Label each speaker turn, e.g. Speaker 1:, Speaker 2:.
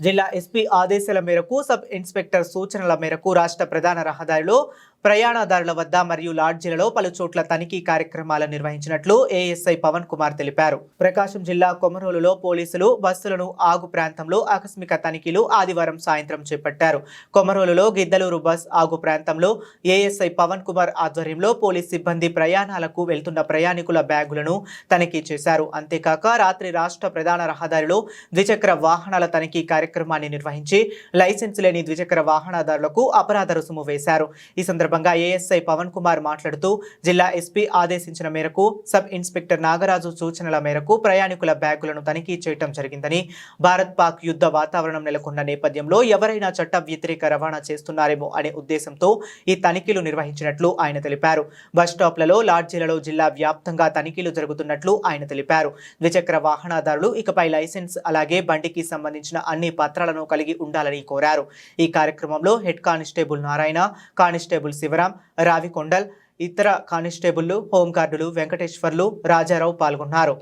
Speaker 1: జిల్లా ఎస్పీ ఆదేశాల మేరకు సబ్ ఇన్స్పెక్టర్ సూచనల మేరకు రాష్ట్ర ప్రధాన రహదారిలో ప్రయాణదారుల వద్ద మరియు లాడ్జీలలో పలు చోట్ల తనిఖీ కార్యక్రమాలు నిర్వహించినట్లు ఏఎస్ఐ పవన్ కుమార్ తెలిపారు. ప్రకాశం జిల్లా కొమరోలులో పోలీసులు బస్సులను ఆగు ప్రాంతంలో ఆకస్మిక తనిఖీలు ఆదివారం సాయంత్రం చేపట్టారు. కొమరోలులో గిద్దలూరు బస్ ఆగు ప్రాంతంలో ఏఎస్ఐ పవన్ కుమార్ ఆధ్వర్యంలో పోలీస్ సిబ్బంది ప్రయాణాలకు వెళ్తున్న ప్రయాణికుల బ్యాగులను తనిఖీ చేశారు. అంతేకాక రాత్రి రాష్ట్ర ప్రధాన రహదారిలో ద్విచక్ర వాహనాల తనిఖీ కార్యక్రమాన్ని నిర్వహించి లైసెన్స్ లేని ద్విచక్ర వాహనదారులకు అపరాధ రుసుము వేశారు. ఈ సందర్భంగా ఏఎస్ఐ పవన్ కుమార్ మాట్లాడుతూ జిల్లా ఎస్పీ ఆదేశించిన మేరకు సబ్ ఇన్స్పెక్టర్ నాగరాజు సూచనల మేరకు ప్రయాణికుల బ్యాగులను తనిఖీ చేయడం జరిగిందని భారత్ పాక్ యుద్ధ వాతావరణం నెలకొన్న నేపథ్యంలో ఎవరైనా చట్ట వ్యతిరేక రవాణా చేస్తున్నారేమో అనే ఉద్దేశంతో ఈ తనిఖీలు నిర్వహించినట్లు ఆయన తెలిపారు. బస్ లాడ్జీలలో జిల్లా వ్యాప్తంగా తనిఖీలు జరుగుతున్నట్లు ఆయన తెలిపారు. ద్విచక్ర వాహనదారులు ఇకపై లైసెన్స్ అలాగే బండికి సంబంధించిన అన్ని పత్రాలను కలిగి ఉండాలని కోరారు. ఈ కార్యక్రమంలో head constable Narayana constable Sivaram Ravikondal ఇతర కానిస్టేబుళ్ళు హోంగార్డులు వెంకటేశ్వర్లు రాజారావు పాల్గొన్నారు.